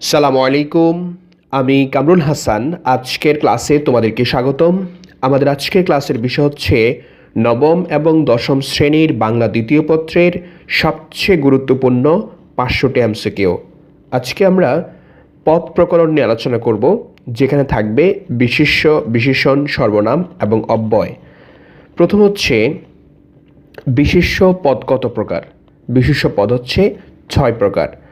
সালামু আলাইকুম। আমি কামরুল হাসান। আজকের ক্লাসে তোমাদেরকে স্বাগতম। আমাদের আজকের ক্লাসের বিষয় হচ্ছে নবম এবং দশম শ্রেণির বাংলা দ্বিতীয় পত্রের সবচেয়ে গুরুত্বপূর্ণ পাঁচশোটি এমসিকিউ। আজকে আমরা পদ প্রকরণ নিয়ে আলোচনা করব, যেখানে থাকবে বিশিষ্য, বিশেষণ, সর্বনাম এবং অব্যয়। প্রথম হচ্ছে বিশিষ্য পদ কত প্রকার? বিশিষ্য পদ হচ্ছে ছয় প্রকার।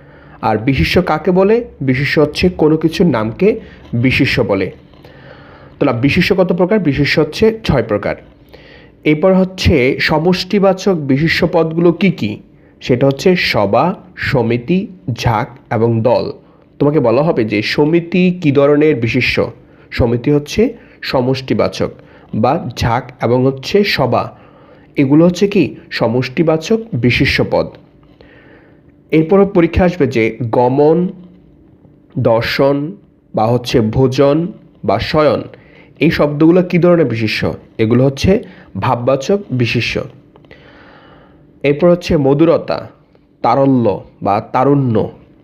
আর বিশিষ্য কাকে বলে? বিশিষ্য হচ্ছে কোনো কিছুর নামকে বিশিষ্য বলে। তাহলে বিশিষ্য কত প্রকার? বিশিষ্য হচ্ছে ছয় প্রকার। এরপর হচ্ছে সমষ্টিবাচক বিশিষ্য পদগুলো কি কি? সেটা হচ্ছে সভা, সমিতি, ঝাঁক এবং দল। তোমাকে বলা হবে যে সমিতি কী ধরনের বিশিষ্য সমিতি হচ্ছে সমষ্টিবাচক বা ঝাঁক এবং হচ্ছে সভা। এগুলো হচ্ছে কি? সমষ্টিবাচক বিশিষ্য পদ। এরপরও পরীক্ষা আসবে যে গমন, দর্শন বা হচ্ছে ভোজন বা শয়ন, এই শব্দগুলো কী ধরনের বিশেষ্য এগুলো হচ্ছে ভাববাচক বিশেষ্য এরপর হচ্ছে মধুরতা, তারল্য বা তারুণ্য,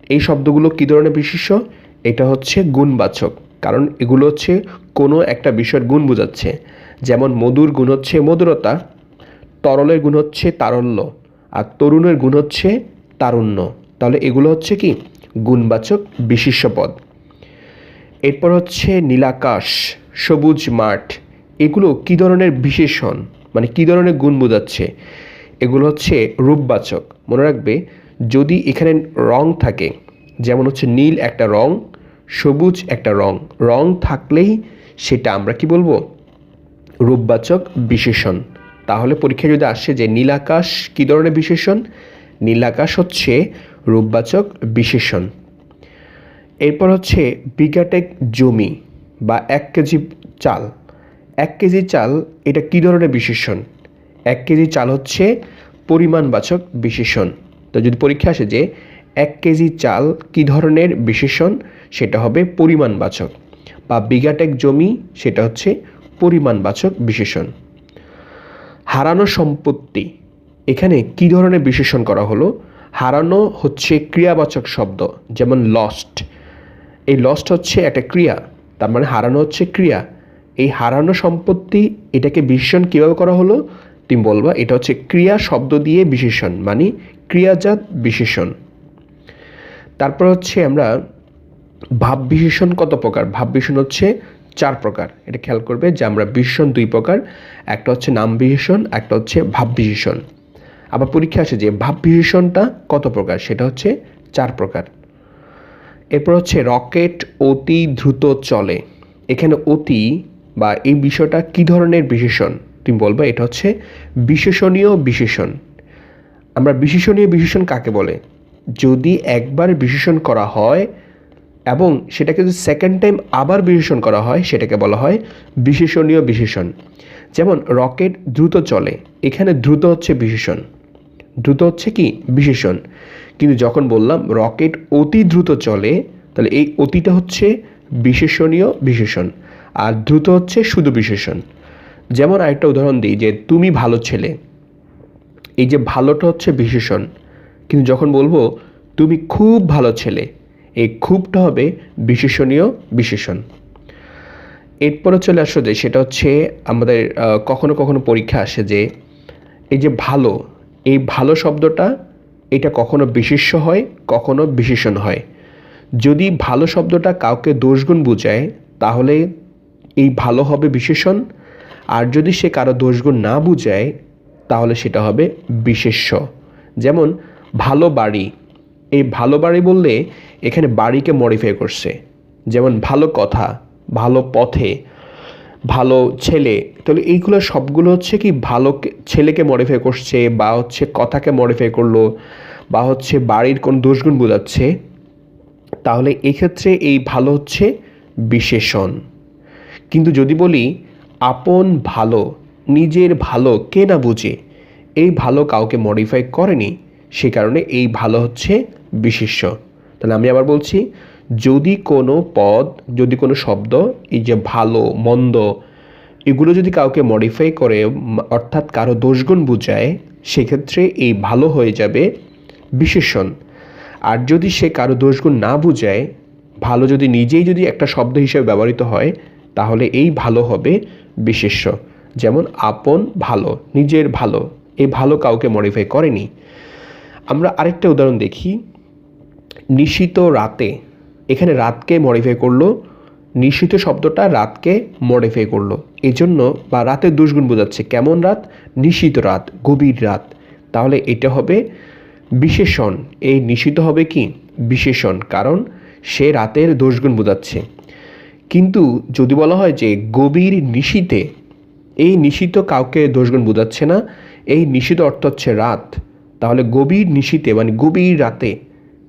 এই শব্দগুলো কী ধরনের বিশেষ্য এটা হচ্ছে গুণবাচক, কারণ এগুলো হচ্ছে কোনো একটা বিষয়ের গুণ বোঝাচ্ছে। যেমন মধুর গুণ হচ্ছে মধুরতা, তরলের গুণ হচ্ছে তারল্য, আর তরুণের গুণ হচ্ছে তারুণ্য। তাহলে এগুলো হচ্ছে কি? গুণবাচক বিশিষ্য পদ। এরপর হচ্ছে নীলাকাশ, সবুজ মাঠ। এগুলো কী ধরনের বিশেষণ? মানে কী ধরনের গুণ বোঝাচ্ছে? এগুলো হচ্ছে রূপবাচক। মনে রাখবে, যদি এখানে রং থাকে, যেমন হচ্ছে নীল একটা রং, সবুজ একটা রং রং থাকলেই সেটা আমরা কি বলব? রূপবাচক বিশেষণ। তাহলে পরীক্ষায় যদি আসে যে নীলাকাশ কী ধরনের বিশেষণ? নীলাকাশ হচ্ছে রূপবাচক বিশেষণ। এরপর হচ্ছে বিঘাটেক জমি বা এক কেজি চাল। এক কেজি চাল এটা কী ধরনের বিশেষণ? এক কেজি চাল হচ্ছে পরিমাণবাচক বিশেষণ। তো যদি পরীক্ষা আসে যে এক কেজি চাল কী ধরনের বিশেষণ, সেটা হবে পরিমাণবাচক বা বিঘাটেক জমি সেটা হচ্ছে পরিমাণবাচক বিশেষণ। হারানো সম্পত্তি এখানে কি ধরনের বিশেষণ করা হলো? হারানো হচ্ছে ক্রিয়াবাচক শব্দ, যেমন লস্ট এই লস্ট হচ্ছে একটা ক্রিয়া, তার মানে হারানো হচ্ছে ক্রিয়া। এই হারানো সম্পত্তি, এটাকে বিশেষণ কীভাবে করা হলো? তুমি বলবা, এটা হচ্ছে ক্রিয়া শব্দ দিয়ে বিশেষণ মানে ক্রিয়াজাত বিশেষণ। তারপর হচ্ছে আমরা ভাব বিশেষণ কত প্রকার? ভাব বিশেষণ হচ্ছে চার প্রকার। এটা খেয়াল করবে যে আমরা বিশেষণ দুই প্রকার, একটা হচ্ছে নাম বিশেষণ, একটা হচ্ছে ভাব বিশেষণ। আবার পরীক্ষা আসে যে ভাব বিশেষণটা কত প্রকার? সেটা হচ্ছে চার প্রকার। এরপর হচ্ছে রকেট, অতি, দ্রুত, চলে। এখানে অতি বা এই বিষয়টা কি ধরনের বিশেষণ? তুমি বলবে এটা হচ্ছে বিশেষণীয় বিশেষণ। আমরা বিশেষণীয় বিশেষণ কাকে বলে? যদি একবার বিশেষণ করা হয় এবং সেটাকে যদি সেকেন্ড টাইম আবার বিশেষণ করা হয়, সেটাকে বলা হয় বিশেষণীয় বিশেষণ। যেমন রকেট দ্রুত চলে, এখানে দ্রুত হচ্ছে বিশেষণ। দ্রুত হচ্ছে কি? বিশেষণ। কিন্তু যখন বললাম রকেট অতি দ্রুত চলে, তাহলে এই অতিটা হচ্ছে বিশেষণীয় বিশেষণ। আর দ্রুত হচ্ছে শুধু বিশেষণ। যেমন আরেকটা উদাহরণ দিই যে তুমি ভালো ছেলে। এই যে ভালোটা হচ্ছে বিশেষণ। কিন্তু যখন বলব তুমি খুব ভালো ছেলে, এই খুবটা হবে বিশেষণীয় বিশেষণ। এরপরে চলে আসো যে সেটা হচ্ছে আমাদের কখনো কখনো পরীক্ষা আসে যে এই যে ভালো এই ভালো শব্দটা, এটা কখনো বিশেষ্য হয়, কখনো বিশেষণ হয়। যদি ভালো শব্দটা কাউকে দোষগুণ বোঝায়, তাহলে এই ভালো হবে বিশেষণ। আর যদি সে কারও দোষগুণ না বুঝায়, তাহলে সেটা হবে বিশেষ্য। যেমন, ভালো বাড়ি। এই ভালো বাড়ি বললে, এখানে বাড়িকে মডিফাই করছে। যেমন, ভালো কথা, ভালো পথে। ভালো ছেলে। তাহলে এইগুলো সবগুলো হচ্ছে কি ভালো ছেলেকে মডিফাই করছে বা হচ্ছে কথাকে মডিফাই করল বা হচ্ছে বাড়ির কোন দোষগুণ বোঝাচ্ছে। তাহলে এক্ষেত্রে এই ভালো হচ্ছে বিশেষণ। কিন্তু যদি বলি আপন ভালো, নিজের ভালো কে না বুঝে, এই ভালো কাউকে মডিফাই করেনি, সে কারণে এই ভালো হচ্ছে বিশেষ্য। তাহলে আমি আবার বলছি যদি কোনো পদ, যদি কোনো শব্দ, এই যে ভালো, মন্দ, এগুলো যদি কাউকে মডিফাই করে অর্থাৎ কারও দোষগুণ বুঝায়, সেক্ষেত্রে এই ভালো হয়ে যাবে বিশেষণ। আর যদি সে কারও দোষগুণ না বুঝায়, ভালো যদি নিজেই যদি একটা শব্দ হিসেবে ব্যবহৃত হয়, তাহলে এই ভালো হবে বিশেষ্য। যেমন আপন ভালো, নিজের ভালো এই ভালো কাউকে মডিফাই করেনি। আমরা আরেকটা উদাহরণ দেখি। নিশিত রাতে এখানে রাতকে মডিফাই করল নিশিত শব্দটা রাতকে মডিফাই করল। এই জন্য বা রাতের দুষ্গুণ বোঝাচ্ছে, কেমন রাত? নিশিত রাত, গভীর রাত। তাহলে এটা হবে বিশেষণ। এই নিশিত হবে কি? বিশেষণ, কারণ সে রাতের দোষগুণ বোঝাচ্ছে। কিন্তু যদি বলা হয় যে গভীর নিশীতে, এই নিশিত কাউকে দোষগুণ বোঝাচ্ছে না, এই নিশিত অর্থ হচ্ছে রাত। তাহলে গভীর নিশীতে মানে গভীর রাতে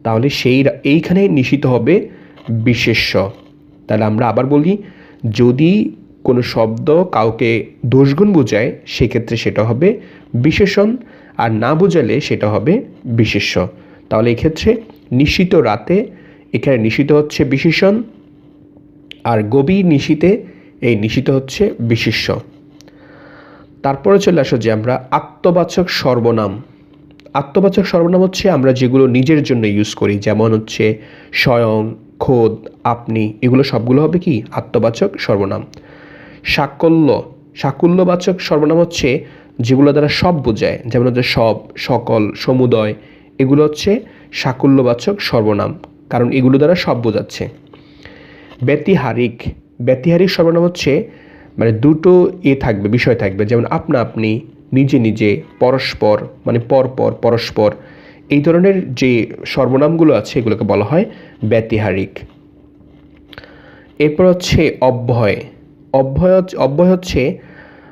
তাহলে সেই এইখানে নিশিত হবে বিশেষ্য। তাহলে আমরা আবার বলি, যদি কোনো শব্দ কাউকে দোষগুণ বোঝায়, সেক্ষেত্রে সেটা হবে বিশেষণ, আর না বোঝালে সেটা হবে বিশেষ্য। তাহলে এক্ষেত্রে নিশিত রাতে এখানে নিশিত হচ্ছে বিশেষণ, আর গভীর নিশিতে এই নিশিত হচ্ছে বিশেষ্য। তারপরে চলে আসো যে আমরা আত্মবাচক সর্বনাম। আত্মবাচক সর্বনাম হচ্ছে আমরা যেগুলো নিজের জন্য ইউজ করি, যেমন হচ্ছে স্বয়ং, খোদ, আপনি, এগুলো সবগুলো হবে কি? আত্মবাচক সর্বনাম। সাকল্য, সাকুল্যবাচক সর্বনাম হচ্ছে যেগুলো দ্বারা সব বোঝায়, যেমন হচ্ছে সব, সকল, সমুদয়, এগুলো হচ্ছে সাকুল্যবাচক সর্বনাম, কারণ এগুলো দ্বারা সব বোঝাচ্ছে। ব্যতিহারিক ব্যতিহারিক সর্বনাম হচ্ছে মানে দুটো এ থাকবে, বিষয় থাকবে, যেমন আপনা আপনি নিজে নিজে, পরস্পর মানে পরপর, পরস্পর, এই ধরনের যে সর্বনামগুলো আছে এগুলোকে বলা হয় ব্যতিহারিক। এরপর হচ্ছে অব্যয়। অব্যয় অব্যয় হচ্ছে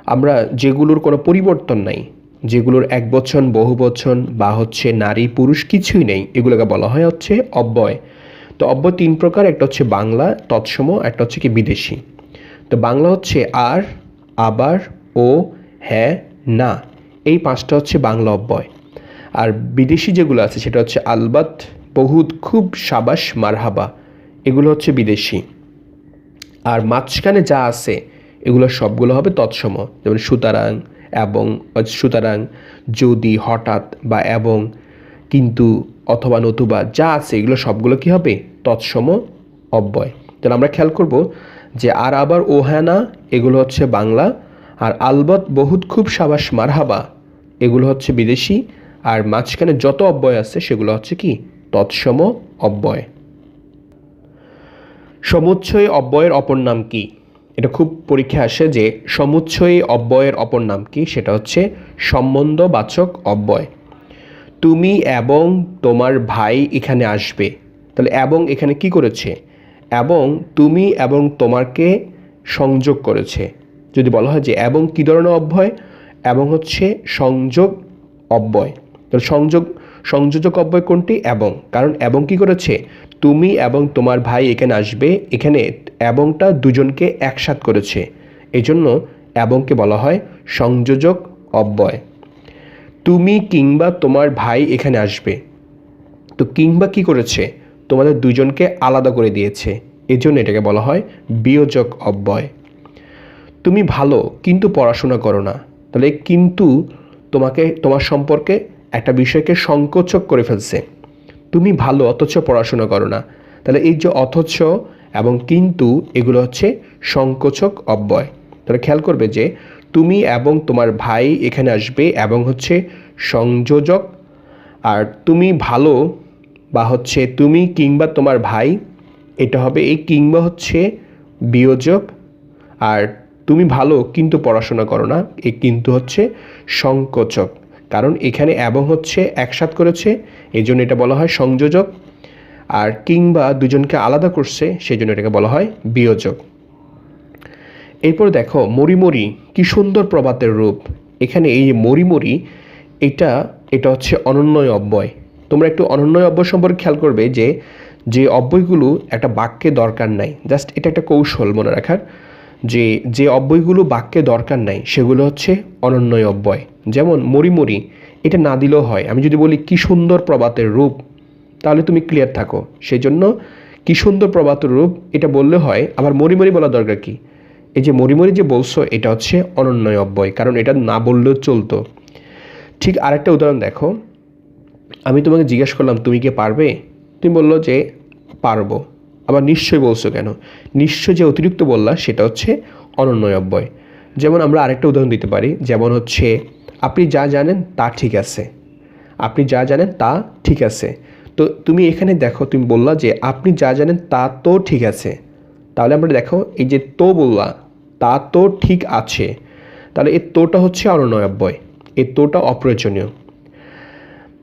আমরা যেগুলোর কোনো পরিবর্তন নাই, যেগুলোর এক বচন, বহু বচন বা হচ্ছে নারী পুরুষ কিছুই নেই, এগুলোকে বলা হয় হচ্ছে অব্যয়। তো অব্যয় তিন প্রকার, একটা হচ্ছে বাংলা তৎসম, একটা হচ্ছে কি বিদেশি। তো বাংলা হচ্ছে আর, আবার, ও হ্যাঁ না, এই পাঁচটা হচ্ছে বাংলা অব্যয়। আর বিদেশি যেগুলো আছে, সেটা হচ্ছে আলবাত বহুত খুব সাবাস, মারহাবা, এগুলো হচ্ছে বিদেশি। আর মাঝখানে যা আছে, এগুলো সবগুলো হবে তৎসম, যেমন সুতরাং এবং সুতরাং, যদি, হঠাৎ বা এবং, কিন্তু অথবা নতুবা, যা আছে, এগুলো সবগুলো কি হবে? তৎসম, অব্যয়। তাহলে আমরা খেয়াল করব যে আর আবার ও হ্যাঁ এগুলো হচ্ছে বাংলা আর আলবত বহুত খুব সাবাস মারহাবা। এগুলো হচ্ছে বিদেশি, আর মাঝখানে যত অব্যয় আছে সেগুলো হচ্ছে কি? তৎসম অব্যয়। সমুচ্ছয়ী অব্যয়ের অপর নাম কি? এটা খুব পরীক্ষা আসে যে সমুচ্ছয়ী অব্যয়ের অপর নাম কি? সেটা হচ্ছে সম্বন্ধবাচক অব্যয়। তুমি এবং তোমার ভাই এখানে আসবে। তাহলে এবং এখানে কি করেছে? এবং তুমি এবং তোমাকে সংযোগ করেছে। যদি বলা হয় যে এবং কী ধরনের অব্যয় এবং হচ্ছে সংযোগ অব্যয়। তাহলে সংযোগ, সংযোজক অব্যয় কোনটি? এবং। কারণ এবং কি করেছে? তুমি এবং তোমার ভাই এখানে আসবে, এখানে এবংটা দুজনকে একসাথ করেছে। এই জন্য এবংকে বলা হয় সংযোজক অব্যয়। তুমি কিংবা তোমার ভাই এখানে আসবে। তো কিংবা কি করেছে? তোমাদের দুজনকে আলাদা করে দিয়েছে। এজন্য এটাকে বলা হয় বিয়োজক অব্যয়। তুমি ভালো, কিন্তু পড়াশোনা করো না। তাহলে কিন্তু তোমাকে, তোমার সম্পর্কে একটা বিষয়কে সংকোচক করে ফেলছে। তুমি ভালো, অথচ পড়াশোনা করো না। তাহলে এই যে অথচ এবং কিন্তু, এগুলো হচ্ছে সংকোচক অব্যয়। তাহলে খেয়াল করবে যে তুমি এবং তোমার ভাই এখানে আসবে এবং হচ্ছে সংযোজক। আর তুমি ভালো বা হচ্ছে তুমি কিংবা তোমার ভাই, এটা হবে এই কিংবা হচ্ছে বিয়োজক। আর তুমি ভালো, কিন্তু পড়াশোনা করো না। এই কিন্তু হচ্ছে সংকোচক। কারণ এখানে এবং হচ্ছে একসাথ করেছে এই জন্য এটা বলা হয় সংযোজক। আর কিংবা দুজনকে আলাদা করছে সেই জন্য এটাকে বলা হয় বিয়োজক। এরপর দেখো, মরিমরি, কি সুন্দর প্রবাতের রূপ। এখানে এই মরিমরি, এটা এটা হচ্ছে অনন্যয় অব্যয়। তোমরা একটু অনন্যয় অব্যয় সম্পর্কে খেয়াল করবে যে যে অব্যয়গুলো একটা বাক্যে দরকার নাই। জাস্ট এটা একটা কৌশল মনে রাখার। যে যে অব্যয়গুলো বাক্যে দরকার নাই, সেগুলো হচ্ছে অনন্যয় অব্যয়। যেমন মরিমরি এটা না দিলেও হয়। আমি যদি বলি, কি সুন্দর প্রবাতের রূপ তাহলে তুমি ক্লিয়ার থাকো। সেই জন্য কি সুন্দর প্রবাতের রূপ এটা বললে হয়। আবার মরিমরি বলা দরকার কি? এই যে মরিমরি যে বলছো, এটা হচ্ছে অনন্যয় অব্যয়, কারণ এটা না বললেও চলতো। ঠিক আরেকটা উদাহরণ দেখো। আমি তোমাকে জিজ্ঞেস করলাম, তুমি কি পারবে? তুমি বলল যে, পারব। আবার নিশ্চয় বলছো কেন? নিশ্চয় যে অতিরিক্ত বললা সেটা হচ্ছে অনন্যয় অব্যয় যেমন আমরা আরেকটা উদাহরণ দিতে পারি, যেমন হচ্ছে, আপনি যা জানেন তা ঠিক আছে। আপনি যা জানেন তা ঠিক আছে। তো তুমি এখানে দেখো, তুমি বললা যে আপনি যা জানেন তা তো ঠিক আছে। তাহলে আমরা দেখো, এই যে তো বললা, তা তো ঠিক আছে। তাহলে এই তোটা হচ্ছে অনন্যয় অব্যয় এই তোটা অপ্রয়োজনীয়।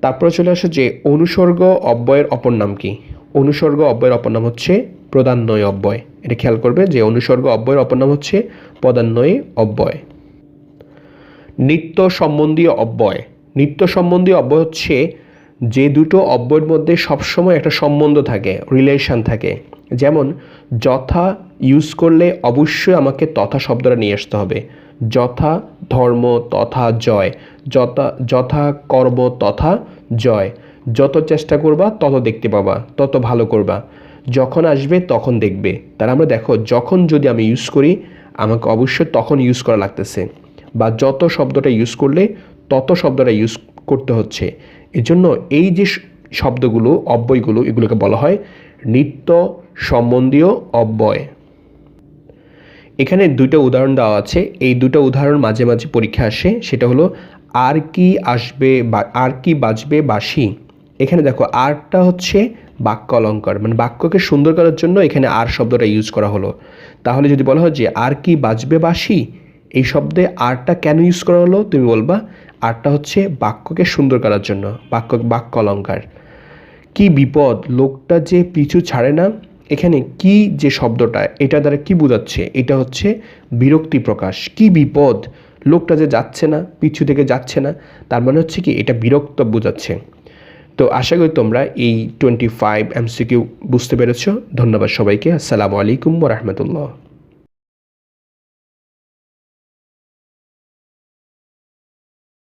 তারপরে চলে আসে যে অনুসর্গ অব্যয়ের অপর নাম কি? অনুসর্গ অব্যয়ের অপর নাম হচ্ছে প্রধান্বয় অব্যয়। এটা খেয়াল করবে যে অনুসর্গ অব্যয়ের অপর নাম হচ্ছে পদান্বয় অব্যয়। নিত্য সম্বন্ধীয় অব্যয়। নিত্য সম্বন্ধীয় অব্যয় হচ্ছে যে দুটো অব্যয়ের মধ্যে সবসময় একটা সম্বন্ধ থাকে রিলেশন থাকে। যেমন, যথা ইউজ করলে অবশ্যই আমাকে তথা শব্দটা নিয়ে আসতে হবে। যথা ধর্ম তথা জয়। যথা যথা কর্ম তথা জয়। যত চেষ্টা করবা, তত দেখতে পাবা, তত ভালো করবা। যখন আসবে, তখন দেখবে। তাহলে আমরা দেখো, যখন যদি আমি ইউজ করি, আমাকে অবশ্যই তখন ইউজ করা লাগতেছে। বা যত শব্দটা ইউজ করলে, তত শব্দটা ইউজ করতে হচ্ছে। এজন্য এই যে শব্দগুলো, অব্যয়গুলো, এগুলোকে বলা হয় নিত্য সম্বন্ধীয় অব্যয়। এখানে দুটো উদাহরণ দেওয়া আছে। এই দুটো উদাহরণ মাঝে মাঝে পরীক্ষা আসে। সেটা হলো, আর কি আসবে বা আর কি বাজবে বাসি এখানে দেখো আরটা হচ্ছে বাক্য অলঙ্কার মানে বাক্যকে সুন্দর করার জন্য এখানে আর শব্দটা ইউজ করা হলো। তাহলে যদি বলা হয় যে আর কি বাজবে বাসি এই শব্দে আরটা কেন ইউজ করা হলো তুমি বলবা? আরটা হচ্ছে বাক্যকে সুন্দর করার জন্য, বাক্য বাক্য অলঙ্কার। কি বিপদ, লোকটা যে পিছু ছাড়ে না, এখানে কি যে শব্দটা, এটা দ্বারা কি বোঝাচ্ছে? এটা হচ্ছে বিরক্তি প্রকাশ। কি বিপদ, লোকটা যে যাচ্ছে না, পিছু থেকে যাচ্ছে না, তার মানে হচ্ছে কি এটা বিরক্ত বোঝাচ্ছে। তো আশা করি তোমরা এই টোয়েন্টি ফাইভ এমসিকিউ বুঝতে পেরেছ। ধন্যবাদ সবাইকে। আসসালামু আলাইকুম রহমতুল্লাহ।